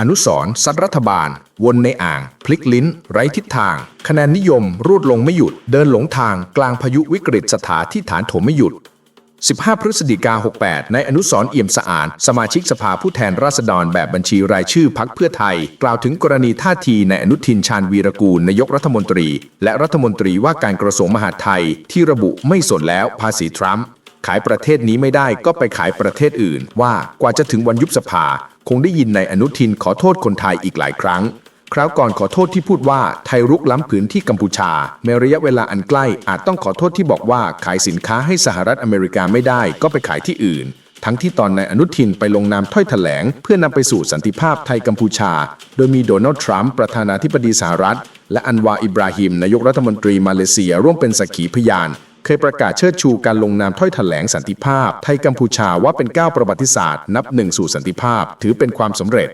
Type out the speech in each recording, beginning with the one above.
อนุสรซัดรัฐบาล วนในอ่าง พลิกลิ้น ไร้ทิศทาง คะแนนนิยม รูดลงไม่หยุด เดินหลงทาง กลางพายุวิกฤตสถานที่ฐานถมไม่หยุด 15 พฤศจิกา 68 ในอนุสรเอี่ยมสะอาด สมาชิกสภาผู้แทนราษฎรแบบบัญชีรายชื่อพักเพื่อไทย กล่าวถึงกรณีท่าทีในอนุทินชาญวีรกูลนายกรัฐมนตรี และรัฐมนตรีว่าการกระทรวงมหาดไทย ที่ระบุไม่สนแล้วภาษีทรัมป์ขายประเทศนี้ไม่ได้ก็ไปขายประเทศอื่น ว่ากว่าจะถึงวันยุบสภา คงได้ยินในอนุทินขอโทษคนไทยอีกหลายครั้ง คราวก่อนขอโทษที่พูดว่าไทยรุกล้ำผืนที่กัมพูชาในระยะเวลาอันใกล้อาจต้องขอโทษที่บอกว่าขายสินค้าให้สหรัฐอเมริกาไม่ได้ก็ไปขายที่อื่น ทั้งที่ตอนในอนุทินไปลงนามถ้อยแถลง เพื่อนำไปสู่สันติภาพไทยกัมพูชา โดยมีโดนัลด์ทรัมป์ประธานาธิบดีสหรัฐ และอันวาอิบราฮิมนายกรัฐมนตรีมาเลเซียร่วมเป็นสักขีพยาน เคยประกาศเชิดชูการลงนามถ้อยแถลงสันติภาพ ไทยกัมพูชาว่าเป็นก้าวประวัติศาสตร์ นับหนึ่งสู่สันติภาพ ถือเป็นความสำเร็จ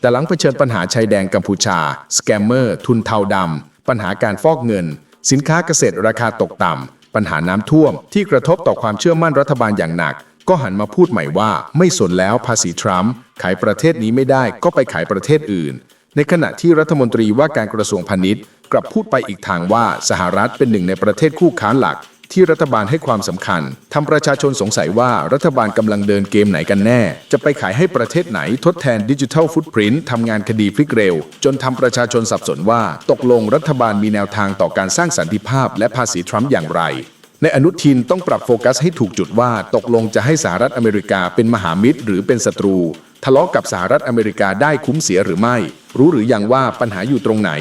แต่หลังเผชิญปัญหาชายแดนกัมพูชา สแกมเมอร์ ทุนเทาดำปัญหาการฟอกเงิน สินค้าเกษตรราคาตกต่ำปัญหาน้ำท่วม ที่กระทบต่อความเชื่อมั่นรัฐบาลอย่างหนัก ก็หันมาพูดใหม่ว่า ไม่สนแล้วภาษีทรัมป์ขายประเทศนี้ไม่ได้ก็ไปขายประเทศอื่น ในขณะที่รัฐมนตรีว่าการกระทรวงพาณิชย์ กลับพูดไปอีกทางว่าสหรัฐเป็นหนึ่งในประเทศคู่ค้าหลัก ที่รัฐบาลให้ความสำคัญทำประชาชนสงสัยว่ารัฐบาลกำลังเดินเกมไหนกันแน่ จะไปขายให้ประเทศไหนทดแทนดิจิทัลฟุตพริ้นทำงานคดีพลิกเร็ว จนทำประชาชนสับสนว่า ตกลงรัฐบาลมีแนวทางต่อการสร้างสันติภาพ และภาษีทรัมป์อย่างไรในอนุทินต้องปรับโฟกัสให้ถูกจุดว่าตกลงจะให้สหรัฐอเมริกาเป็นมหามิตรหรือเป็นศัตรู ทะเลาะกับสหรัฐอเมริกาได้คุ้มเสียหรือไม่ รู้หรือยังว่าปัญหาอยู่ตรงไหน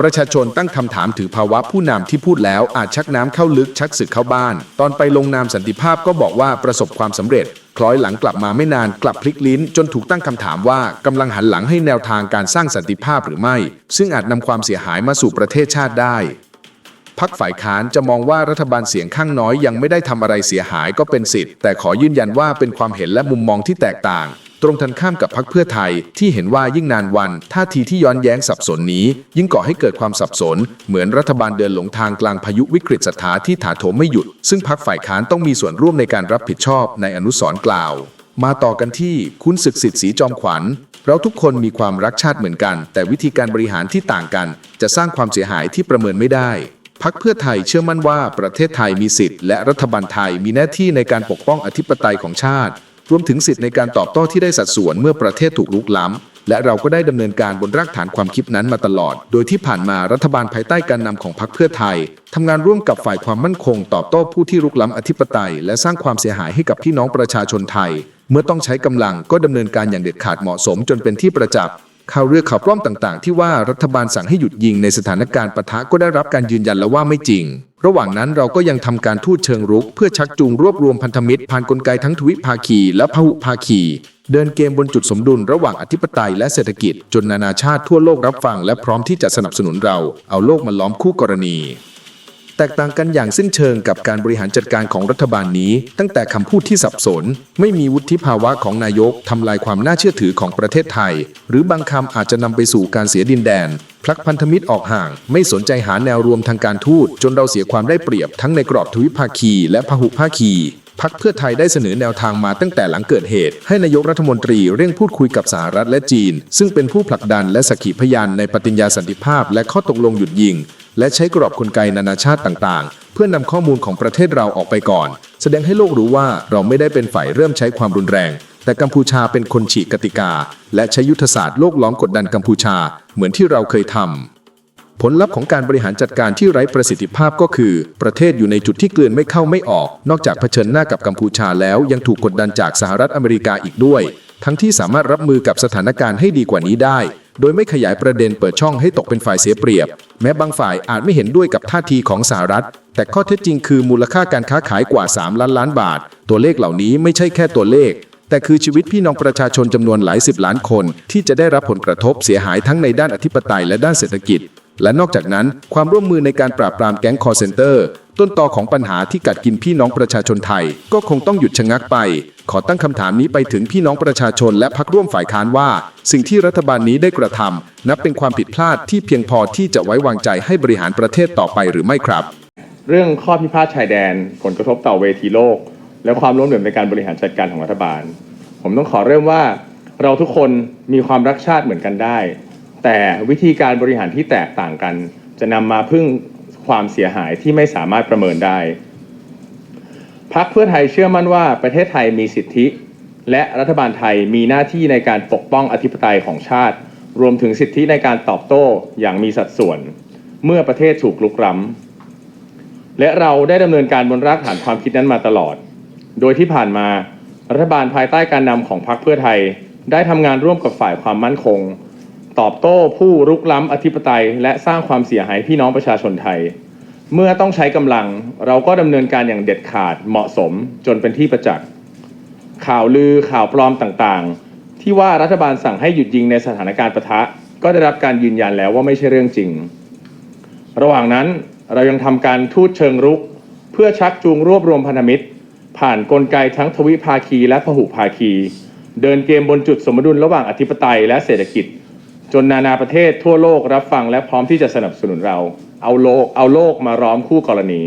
ประชาชนตั้งคำถามถึงภาวะผู้นำที่พูดแล้วอาจชักน้ำเข้าลึกชักศึกเข้าบ้าน ตอนไปลงนามสันติภาพก็บอกว่าประสบความสำเร็จ คล้อยหลังกลับมาไม่นานกลับพลิกลิ้น จนถูกตั้งคำถามว่ากำลังหันหลังให้แนวทางการสร้างสันติภาพหรือไม่ ซึ่งอาจนำความเสียหายมาสู่ประเทศชาติได้พักฝ่ายค้านจะมองว่ารัฐบาลเสียงข้างน้อยยังไม่ได้ทำอะไรเสียหายก็เป็นสิทธิ์แต่ขอยืนยันว่าเป็นความเห็นและมุมมองที่แตกต่าง ตรงกันข้ามกับพักเพื่อไทยที่เห็นว่ายิ่งนานวันท่าทีที่ย้อนแย้งสับสนนี้ ยิ่งก่อให้เกิดความสับสน เหมือนรัฐบาลเดินหลงทางกลางพายุวิกฤตสถาที่ถาโถมไม่หยุด ซึ่งพักฝ่ายค้านต้องมีส่วนร่วมในการรับผิดชอบในอนุสรกล่าว มาต่อกันที่คุณศึกสิทธิ์สีจอมขวัญเราทุกคนมีความรักชาติเหมือนกัน แต่วิธีการบริหารที่ต่างกัน จะสร้างความเสียหายที่ประเมินไม่ได้พักเพื่อไทยเชื่อมั่นว่าประเทศไทยมีสิทธิ์และรัฐบาลไทยมีหน้าที่ในการปกป้องอธิปไตยของชาติ รวมถึงสิทธิ์ในการตอบโต้ที่ได้สัดส่วนเมื่อประเทศถูกลุกล้ำ และเราก็ได้ดำเนินการบนรากฐานความคิดนั้นมาตลอด โดยที่ผ่านมารัฐบาลภายใต้การนำของพรรคเพื่อไทยทำงานร่วมกับฝ่ายความมั่นคง ตอบโต้ผู้ที่ลุกล้ำอธิปไตย และสร้างความเสียหายให้กับพี่น้องประชาชนไทย เมื่อต้องใช้กำลังก็ดำเนินการอย่างเด็ดขาดเหมาะสมจนเป็นที่ประจักษ์ ข่าวเรือข่าวปลอมต่างๆ ที่ว่ารัฐบาลสั่งให้หยุดยิงในสถานการณ์ปะทะก็ได้รับการยืนยันแล้วว่าไม่จริง ระหว่างนั้นเราก็ยังทำการทูตเชิงรุก เพื่อชักจูงรวบรวมพันธมิตรผ่านกลไกทั้งทวิภาคี และพหุภาคี เดินเกมบนจุดสมดุลระหว่างอธิปไตยและเศรษฐกิจ จนนานาชาติทั่วโลกรับฟังและพร้อมที่จะสนับสนุนเรา เอาโลกมาล้อมคู่กรณี แตกต่างกันอย่างสิ้นเชิงกับการบริหารจัดการของรัฐบาลนี้ ตั้งแต่คำพูดที่สับสน ไม่มีวุฒิภาวะของนายกทำลายความน่าเชื่อถือของประเทศไทย หรือบางคำอาจจะนำไปสู่การเสียดินแดนพลักพันธมิตรออกห่าง ไม่สนใจหาแนวรวมทางการทูตจนเราเสียความได้เปรียบทั้งในกรอบทวิภาคี และพหุภาคีพักเพื่อไทยได้เสนอแนวทางมาตั้งแต่หลังเกิดเหตุ ให้นายกรัฐมนตรีเร่งพูดคุยกับสหรัฐและจีน ซึ่งเป็นผู้ผลักดันและสักขีพยานในปฏิญญาสันติภาพและข้อตกลงหยุดยิง และใช้กรอบกลไกนานาชาติต่างๆ เพื่อนำข้อมูลของประเทศเราออกไปก่อน แสดงให้โลกรู้ว่าเราไม่ได้เป็นฝ่ายเริ่มใช้ความรุนแรง แต่กัมพูชาเป็นคนฉีกกติกา และใช้ยุทธศาสตร์โลกล้อมกดดันกัมพูชา เหมือนที่เราเคยทำผลลัพธ์ของการบริหารจัดการที่ไร้ประสิทธิภาพก็คือ ประเทศอยู่ในจุดที่กลืนไม่เข้าไม่ออก นอกจากเผชิญหน้ากับกัมพูชาแล้วยังถูกกดดันจากสหรัฐอเมริกาอีกด้วย ทั้งที่สามารถรับมือกับสถานการณ์ให้ดีกว่านี้ได้ โดยไม่ขยายประเด็นเปิดช่องให้ตกเป็นฝ่ายเสียเปรียบ แม้บางฝ่ายอาจไม่เห็นด้วยกับท่าทีของสหรัฐ แต่ข้อเท็จจริงคือมูลค่าการค้าขายกว่า 3 ล้านล้านบาท ตัวเลขเหล่านี้ไม่ใช่แค่ตัวเลข แต่คือชีวิตพี่น้องประชาชนจำนวนหลายสิบล้านคน ที่จะได้รับผลกระทบเสียหายทั้งในด้านอธิปไตยและด้านเศรษฐกิจ และนอกจากนั้น ความร่วมมือในการปราบปรามแก๊งคอร์เซนเตอร์ ต้นตอของปัญหาที่กัดกินพี่น้องประชาชนไทย ก็คงต้องหยุดชะงักไป ขอตั้งคำถามนี้ไปถึงพี่น้องประชาชนและพักร่วมฝ่ายค้านว่า สิ่งที่รัฐบาลนี้ได้กระทำนับเป็นความผิดพลาดที่เพียงพอที่จะไว้วางใจให้บริหารประเทศต่อไปหรือไม่ครับ เรื่องข้อพิพาทชายแดน ผลกระทบต่อเวทีโลก และความล้มเหลวในการบริหารจัดการของรัฐบาล ผมต้องขอเริ่มว่า เราทุกคนมีความรักชาติเหมือนกันได้ แต่วิธีการบริหารที่แตกต่างกัน จะนำมาพึ่งความเสียหายที่ไม่สามารถประเมินได้ พักเพื่อไทยเชื่อมั่นว่าประเทศไทยมีสิทธิ และรัฐบาลไทยมีหน้าที่ในการปกป้องอธิปไตยของชาติ รวมถึงสิทธิในการตอบโต้อย่างมีสัดส่วน เมื่อประเทศถูกลุกล้ำและเราได้ดำเนินการบนรากฐานความคิดนั้นมาตลอด โดยที่ผ่านมารัฐบาลภายใต้การนำของพรรคเพื่อไทย ได้ทำงานร่วมกับฝ่ายความมั่นคง ตอบโต้ผู้รุกล้ำอธิปไตย และสร้างความเสียหายพี่น้องประชาชนไทย เมื่อต้องใช้กำลังเราก็ดำเนินการอย่างเด็ดขาดเหมาะสมจนเป็นที่ประจักษ์ข่าวลือข่าวปลอมต่างๆ ที่ว่ารัฐบาลสั่งให้หยุดยิงในสถานการณ์ปะทะ ก็ได้รับการยืนยันแล้วว่าไม่ใช่เรื่องจริง ระหว่างนั้นเรายังทำการทูตเชิงรุก เพื่อชักจูงรวบรวมพันธมิตร ผ่านนกลไกทั้งทวิภาคีและพหุภาคี เดินเกมบนจุดสมดุลระหว่างอธิปไตยและเศรษฐกิจ จนนานาประเทศทั่วโลกรับฟังและพร้อมที่จะสนับสนุนเรา เอาโลกเอาโลกมาร้อมคู่กรณี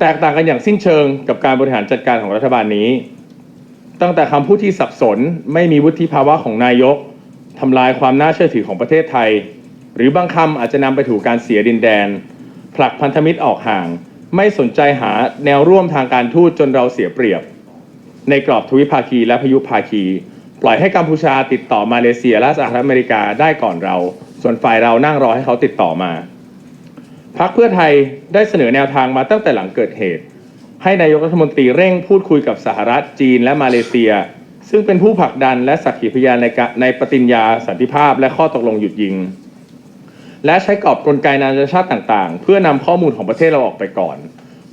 แตกต่างกันอย่างสิ้นเชิงกับการบริหารจัดการของรัฐบาลนี้ ตั้งแต่คำพูดที่สับสนไม่มีวุฒิภาวะของนายกทำลายความน่าเชื่อถือของประเทศไทย หรือบางคำอาจจะนำไปถูกการเสียดินแดน ผลักพันธมิตรออกห่าง ไม่สนใจหาแนวร่วมทางการทูตจนเราเสียเปรียบ ในกรอบทวิภาคีและพยุภาคี ปล่อยให้กัมพูชาติดต่อมาเลเซียและสหรัฐอเมริกาได้ก่อนเรา ส่วนฝ่ายเรานั่งรอให้เขาติดต่อมา พักเพื่อไทยได้เสนอแนวทางมาตั้งแต่หลังเกิดเหตุ ให้นายกรัฐมนตรีเร่งพูดคุยกับสหรัฐจีนและมาเลเซีย ซึ่งเป็นผู้ผลักดันและสักขีพยานในกะในปฏิญญาสันติภาพและข้อตกลงหยุดยิง และใช้กรอบกลไกนานาชาติต่างๆ เพื่อนำข้อมูลของประเทศเราออกไปก่อน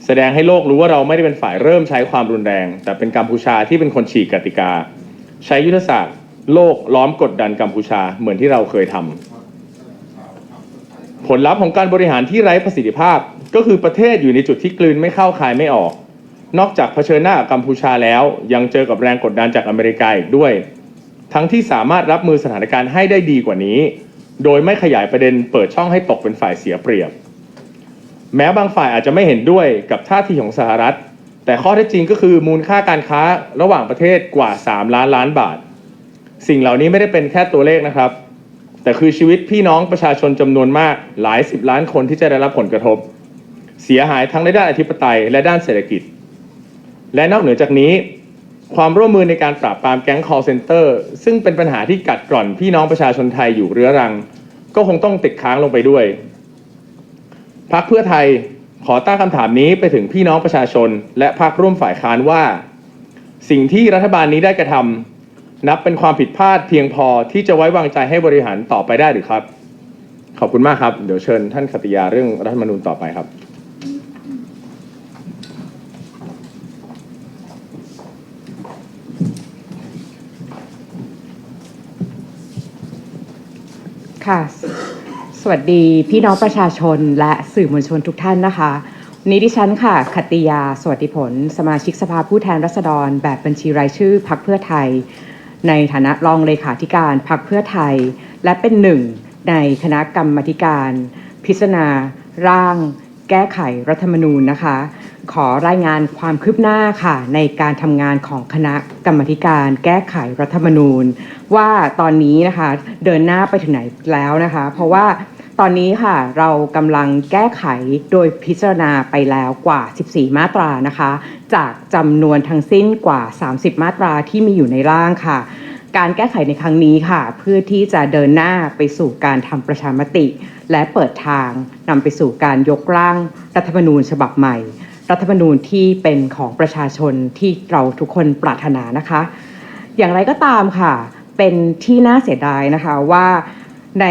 แสดงให้โลกรู้ว่าเราไม่ได้เป็นฝ่ายเริ่มใช้ความรุนแรง แต่เป็นกัมพูชาที่เป็นคนฉีกกติกา ใช้ยุทธศาสตร์ โลกล้อมกดดันกัมพูชาเหมือนที่เราเคยทำ ผลลัพธ์ของการบริหารที่ไร้ประสิทธิภาพ ก็คือประเทศอยู่ในจุดที่กลืนไม่เข้าคายไม่ออก นอกจากเผชิญหน้ากัมพูชาแล้ว ยังเจอกับแรงกดดันจากอเมริกาอีกด้วย ทั้งที่สามารถรับมือสถานการณ์ให้ได้ดีกว่านี้ โดยไม่ขยายประเด็นเปิดช่องให้ตกเป็นฝ่ายเสียเปรียบ แม้บางฝ่ายอาจจะไม่เห็นด้วยกับท่าทีของสหรัฐ แต่ข้อเท็จจริงก็คือมูลค่าการค้าระหว่างประเทศกว่า 3 ล้านล้านบาท สิ่งเหล่านี้ไม่ได้เป็นแค่ตัวเลขนะครับ แต่คือชีวิตพี่น้องประชาชนจำนวนมากหลายสิบล้านคนที่จะได้รับผลกระทบ เสียหายทั้งในด้านอธิปไตยและด้านเศรษฐกิจ และนอกเหนือจากนี้ ความร่วมมือในการปราบปรามแก๊ง call center ซึ่งเป็นปัญหาที่กัดกร่อนพี่น้องประชาชนไทยอยู่เรื้อรัง ก็คงต้องติดค้างลงไปด้วยพักเพื่อไทยขอตั้งคำถามนี้ไปถึงพี่น้องประชาชน และพักร่วมฝ่ายค้านว่า สิ่งที่รัฐบาลนี้ได้กระทำ นับเป็นความผิดพลาดเพียงพอที่จะไว้วางใจให้บริหารต่อไปได้หรือครับ ขอบคุณมากครับ เดี๋ยวเชิญท่านขติยาเรื่องรัฐธรรมนูญต่อไปครับ ค่ะสวัสดีพี่น้องประชาชนและสื่อมวลชนทุกท่านนะคะวันนี้ดิฉันค่ะคติยา สวัสดิผล สมาชิกสภาผู้แทนราษฎร แบบบัญชีรายชื่อพักเพื่อไทย ในฐานะรองเลขาธิการพรรคเพื่อไทย และเป็นหนึ่งในคณะกรรมธิการ พิจารณา ร่าง แก้ไขรัฐธรรมนูญนะคะ ขอรายงานความคืบหน้าค่ะ ในการทำงานของคณะกรรมธิการ แก้ไขรัฐธรรมนูญ ว่าตอนนี้นะคะเดินหน้าไปถึงไหนแล้วนะคะ เพราะว่า ตอนนี้ค่ะเรากำลังแก้ไขโดยพิจารณาไปแล้วกว่า 14 มาตรานะคะ จากจำนวนทั้งสิ้นกว่า 30 มาตราที่มีอยู่ในร่างค่ะ การแก้ไขในครั้งนี้ค่ะ เพื่อที่จะเดินหน้าไปสู่การทำประชามติ และเปิดทางนำไปสู่การยกร่างรัฐธรรมนูญฉบับใหม่ รัฐธรรมนูญที่เป็นของประชาชนที่เราทุกคนปรารถนานะคะ อย่างไรก็ตามค่ะ เป็นที่น่าเสียดายนะคะว่าใน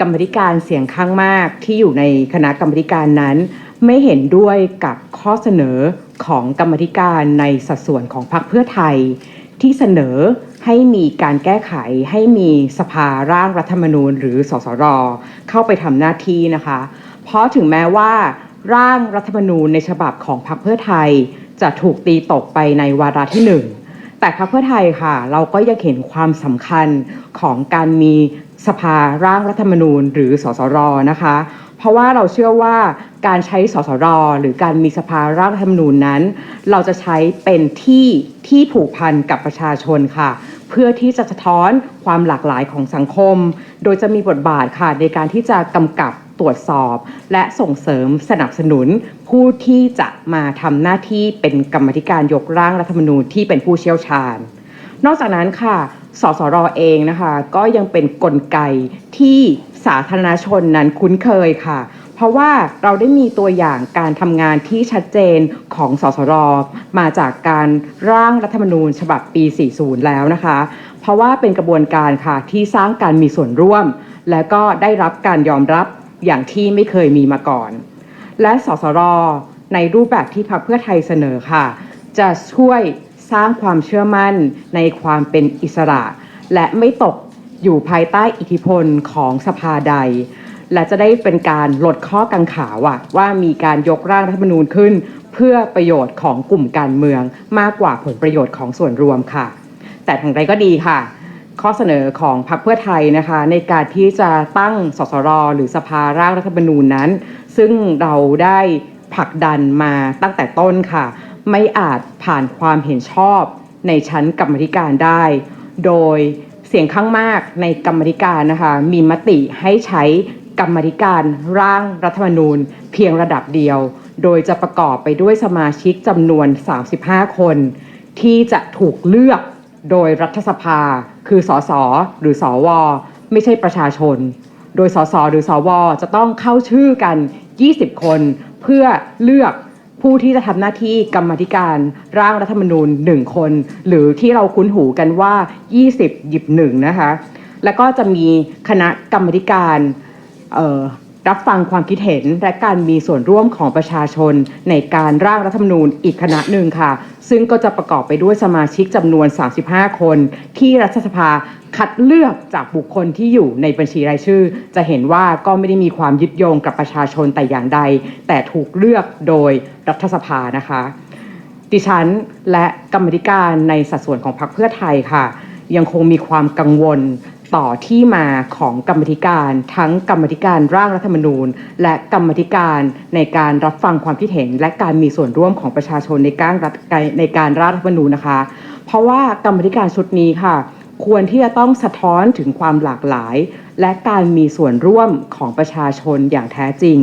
กรรมธิการเสียงข้างมากที่อยู่ในคณะกรรมธิการนั้น ไม่เห็นด้วยกับข้อเสนอของกรรมธิการในสัดส่วนของพรรคเพื่อไทย ที่เสนอให้มีการแก้ไขให้มีสภาร่างรัฐธรรมนูญ หรือสสรเข้าไปทำหน้าที่นะคะ เพราะถึงแม้ว่า ร่างรัฐธรรมนูญในฉบับของพรรคเพื่อไทย จะถูกตีตกไปในวาระที่หนึ่งแต่พรรคเพื่อไทยค่ะ เราก็ยังเห็นความสำคัญของการมี สภาร่างรัฐธรรมนูญ หรือสสรนะคะ เพราะว่าเราเชื่อว่าการใช้สสรหรือการมีสภาร่างรัฐธรรมนูญนั้น เราจะใช้เป็นที่ที่ผูกพันกับประชาชนค่ะ เพื่อที่จะสะท้อนความหลากหลายของสังคม โดยจะมีบทบาทค่ะในการที่จะกำกับตรวจสอบ และส่งเสริมสนับสนุน ผู้ที่จะมาทำหน้าที่เป็นกรรมธิการยกร่างรัฐธรรมนูญที่เป็นผู้เชี่ยวชาญ นอกจากนั้นค่ะ สสรเองนะคะ ก็ยังเป็นนกลไกที่สาธารณชนนั้นคุ้นเคยค่ะ เพราะว่าเราได้มีตัวอย่างการทำงานที่ชัดเจนของสสรมาจากการร่างรัฐธรรมนูญฉบับปี 40 แล้วนะคะ เพราะว่าเป็นกระบวนการค่ะที่สร้างการมีส่วนร่วม และก็ได้รับการยอมรับอย่างที่ไม่เคยมีมาก่อน และสสรในรูปแบบที่พรรคเพื่อไทยเสนอค่ะ จะช่วย สร้างความเชื่อมั่นในความเป็นอิสระ และไม่ตกอยู่ภายใต้อิทธิพลของสภาใด และจะได้เป็นการลดข้อกังขาว่าว่ามีการยกร่างรัฐธรรมนูญขึ้น เพื่อประโยชน์ของกลุ่มการเมืองมากกว่าผลประโยชน์ของส่วนรวมค่ะ แต่ทางใดก็ดีค่ะ ข้อเสนอของพรรคเพื่อไทยนะคะ ในการที่จะตั้งสสรหรือสภาร่างรัฐธรรมนูญนั้น ซึ่งเราได้ผลักดันมาตั้งแต่ต้นค่ะ ไม่อาจผ่านความเห็นชอบในชั้นกรรมธิการได้ โดยเสียงข้างมากในกรรมธิการนะคะมีมติให้ใช้กรรมธิการร่างรัฐธรรมนูญเพียงระดับเดียว โดยจะประกอบไปด้วยสมาชิกจำนวน 35 คน ที่จะถูกเลือกโดยรัฐสภา คือสสหรือสวไม่ใช่ประชาชน โดยสสหรือสวจะต้องเข้าชื่อกัน 20 คน เพื่อเลือก ผู้ที่จะทำหน้าที่กรรมธิการร่างรัฐธรรมนูญ 1 คน หรือที่เราคุ้นหูกันว่า 20 หยิบหนึ่งนะคะแล้วก็จะมีคณะกรรมธิการ รับฟังความคิดเห็นและการมีส่วนร่วมของประชาชน ในการร่างรัฐธรรมนูญอีกคณะหนึ่งค่ะ ซึ่งก็จะประกอบไปด้วยสมาชิกจำนวน 35 คน ที่รัฐสภาคัดเลือกจากบุคคลที่อยู่ในบัญชีรายชื่อ จะเห็นว่าก็ไม่ได้มีความยึดโยงกับประชาชนแต่อย่างใด แต่ถูกเลือกโดยรัฐสภานะคะ ดิฉันและกรรมธิการในสัดส่วนของพรรคเพื่อไทยค่ะ ยังคงมีความกังวล ต่อที่มาของกรรมธิการทั้งกรรมธิการร่างรัฐธรรมนูญ และกรรมธิการในการรับฟังความคิดเห็น และการมีส่วนร่วมของประชาชนในการรัฐในการร่างรัฐธรรมนูญนะคะ เพราะว่ากรรมธิการชุดนี้ค่ะ ควรที่จะต้องสะท้อนถึงความหลากหลาย และการมีส่วนร่วมของประชาชนอย่างแท้จริง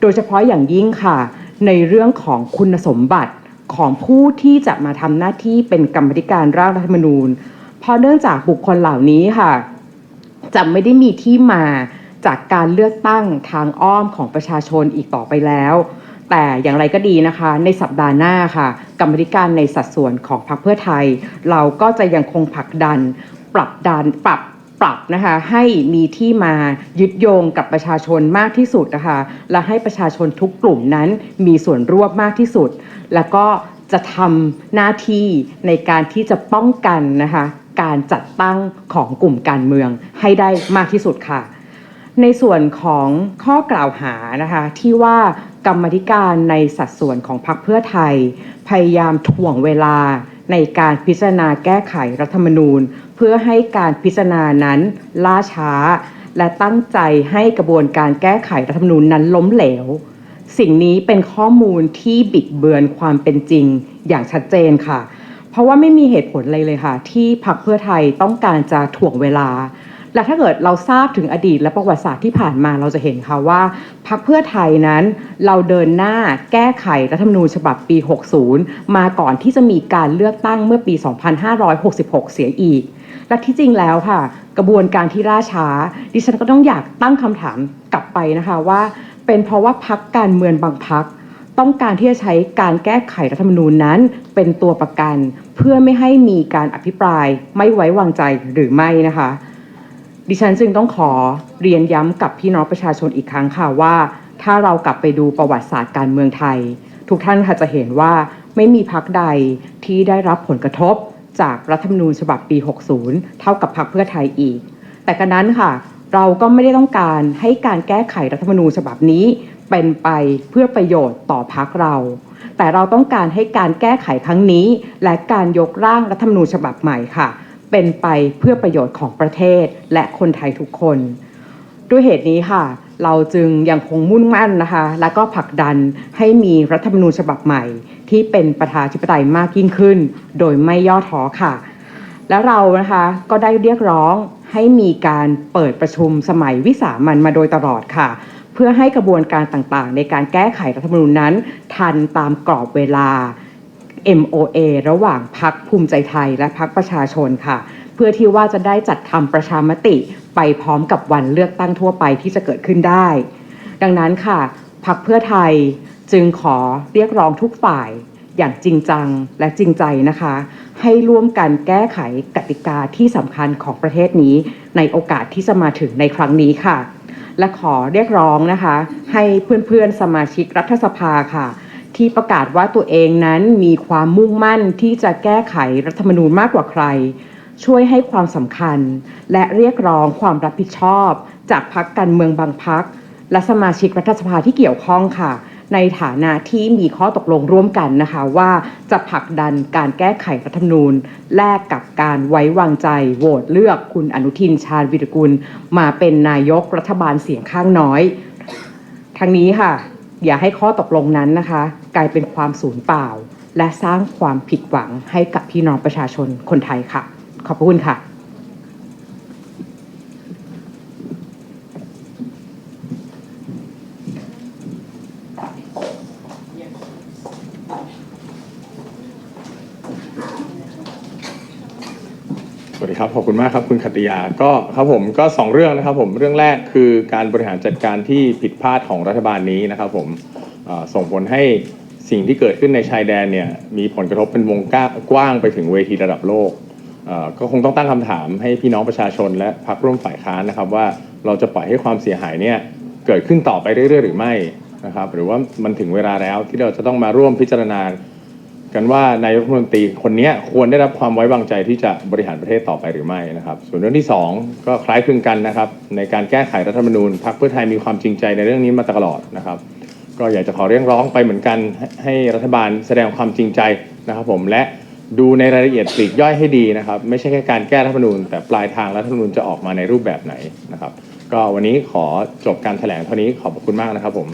โดยเฉพาะอย่างยิ่งค่ะ ในเรื่องของคุณสมบัติของผู้ที่จะมาทำหน้าที่เป็นกรรมธิการร่างรัฐธรรมนูญ เพราะเนื่องจากบุคคลเหล่านี้ค่ะ จะไม่ได้มีที่มาจากการเลือกตั้งทางอ้อมของประชาชนอีกต่อไปแล้ว แต่อย่างไรก็ดีนะคะ ในสัปดาห์หน้าค่ะ กรรมธิการในสัดส่วนของพรรคเพื่อไทย เราก็จะยังคงผลักดัน ปรับดันปรับปรับนะคะให้มีที่มายึดโยงกับประชาชนมากที่สุดนะคะและให้ประชาชนทุกกลุ่มนั้นมีส่วนร่วมมากที่สุด แล้วก็จะทำหน้าที่ในการที่จะป้องกันนะคะ การจัดตั้งของกลุ่มการเมืองให้ได้มากที่สุดค่ะ ในส่วนของข้อกล่าวหานะคะที่ว่ากรรมธิการในสัดส่วนของพรรคเพื่อไทย พยายามถ่วงเวลาในการพิจารณาแก้ไขรัฐธรรมนูญ เพื่อให้การพิจารณานั้นล่าช้า และตั้งใจให้กระบวนการแก้ไขรัฐธรรมนูญนั้นล้มเหลว สิ่งนี้เป็นข้อมูลที่บิดเบือนความเป็นจริงอย่างชัดเจนค่ะ ราะว่าไม่มีเหตุผลเลยเลยค่ะ ที่พรรคเพื่อไทยต้องการจะถ่วงเวลา และถ้าเกิดเราทราบถึงอดีตและประวัติศาสตร์ที่ผ่านมาเราจะเห็นค่ะว่าพรรคเพื่อไทยนั้น เราเดินหน้าแก้ไขรัฐธรรมนูญฉบับปี 60 มาก่อนที่จะมีการเลือกตั้งเมื่อปี 2566 เสียอีก และที่จริงแล้วค่ะ กระบวนการที่ล่าช้า ดิฉันก็ต้องอยากตั้งคำถามกลับไปนะคะว่า เป็นเพราะว่าพักการเมืองบางพักต้องการที่จะใช้การแก้ไขรัฐธรรมนูญนั้นเป็นตัวประกัน เพื่อไม่ให้มีการอภิปรายไม่ไว้วางใจหรือไม่นะคะ ดิฉันจึงต้องขอเรียนย้ำกับพี่น้องประชาชนอีกครั้งค่ะว่า ถ้าเรากลับไปดูประวัติศาสตร์การเมืองไทย ทุกท่านค่ะจะเห็นว่าไม่มีพักใดที่ได้รับผลกระทบจากรัฐธรรมนูญฉบับปี 60 เท่ากับพักเพื่อไทยอีก แต่กระนั้นค่ะ เราก็ไม่ได้ต้องการให้การแก้ไขรัฐธรรมนูญฉบับนี้ เป็นไปเพื่อประโยชน์ต่อพักเรา แต่เราต้องการให้การแก้ไขครั้งนี้ และการยกร่างรัฐธรรมนูญฉบับใหม่ค่ะ เป็นไปเพื่อประโยชน์ของประเทศและคนไทยทุกคน ด้วยเหตุนี้ค่ะ เราจึงยังคงมุ่งมั่นนะคะ และก็ผลักดันให้มีรัฐธรรมนูญฉบับใหม่ ที่เป็นประชาธิปไตยมากยิ่งขึ้น โดยไม่ย่อท้อค่ะ แล้วเรานะคะก็ได้เรียกร้องให้มีการเปิดประชุมสมัยวิสามันมาโดยตลอดค่ะ พื่อให้กระบวนการต่างๆ ในการแก้ไขรัฐธรรมนูญนั้น ทันตามกรอบเวลา MOA ระหว่างพักภูมิใจไทยและพักประชาชนค่ะ เพื่อที่ว่าจะได้จัดทำประชามติไปพร้อมกับวันเลือกตั้งทั่วไปที่จะเกิดขึ้นได้ ดังนั้นค่ะพักเพื่อไทยจึงขอเรียกร้องทุกฝ่ายอย่างจริงจังและจริงใจนะคะ ให้ร่วมกันแก้ไขกติกาที่สำคัญของประเทศนี้ ในโอกาสที่จะมาถึงในครั้งนี้ค่ะ และขอเรียกร้องนะคะ ให้เพื่อนๆสมาชิกรัฐสภาค่ะ ที่ประกาศว่าตัวเองนั้นมีความมุ่งมั่นที่จะแก้ไขรัฐธรรมนูญมากกว่าใคร ช่วยให้ความสำคัญ และเรียกร้องความรับผิดชอบ จากพักการเมืองบางพักและสมาชิกรัฐสภาที่เกี่ยวข้องค่ะ ในฐานะที่มีข้อตกลงร่วมกันนะคะว่าจะผลักดันการแก้ไขรัฐธรรมนูญ แลกกับการไว้วางใจโหวตเลือกคุณอนุทินชาญวิรกุล มาเป็นนายกรัฐบาลเสียงข้างน้อย ทั้งนี้ค่ะ อย่าให้ข้อตกลงนั้นนะคะ กลายเป็นความสูญเปล่า และสร้างความผิดหวังให้กับพี่น้องประชาชนคนไทยค่ะ ขอบพระคุณค่ะ วัสดีครับ ขอบคุณมากครับคุณขติยา ก็ครับผมก็สองเรื่องนะครับผมเรื่องแรกคือการบริหารจัดการที่ผิดพลาดของรัฐบาลนี้นะครับผมส่งผลให้สิ่งที่เกิดขึ้นในชายแดนเนี่ยมีผลกระทบเป็นวงกว้างไปถึงเวทีระดับโลกก็คงต้องตั้งคำถามให้พี่น้องประชาชนและพรรคร่วมฝ่ายค้านนะครับว่าเราจะปล่อยให้ความเสียหายเนี่ยเกิดขึ้นต่อไปเรื่อยๆ หรือไม่นะครับหรือว่ามันถึงเวลาแล้วที่เราจะต้องมาร่วมพิจารณา กันว่านายกรัฐมนตรีคนนี้ควรได้รับความไว้วางใจที่จะบริหารประเทศต่อไปหรือไม่นะครับ ส่วนเรื่องที่สองก็คล้ายคลึงกันนะครับ ในการแก้ไขรัฐธรรมนูญพรรคเพื่อไทยมีความจริงใจในเรื่องนี้มาตลอดนะครับ ก็อยากจะขอเรียกร้องไปเหมือนกันให้รัฐบาลแสดงความจริงใจนะครับ ผมและดูในรายละเอียดปลีกย่อยให้ดีนะครับ ไม่ใช่แค่การแก้รัฐธรรมนูญ แต่ปลายทางรัฐธรรมนูญจะออกมาในรูปแบบไหนนะครับ ก็วันนี้ขอจบการแถลงเท่านี้ขอบคุณมากนะครับผม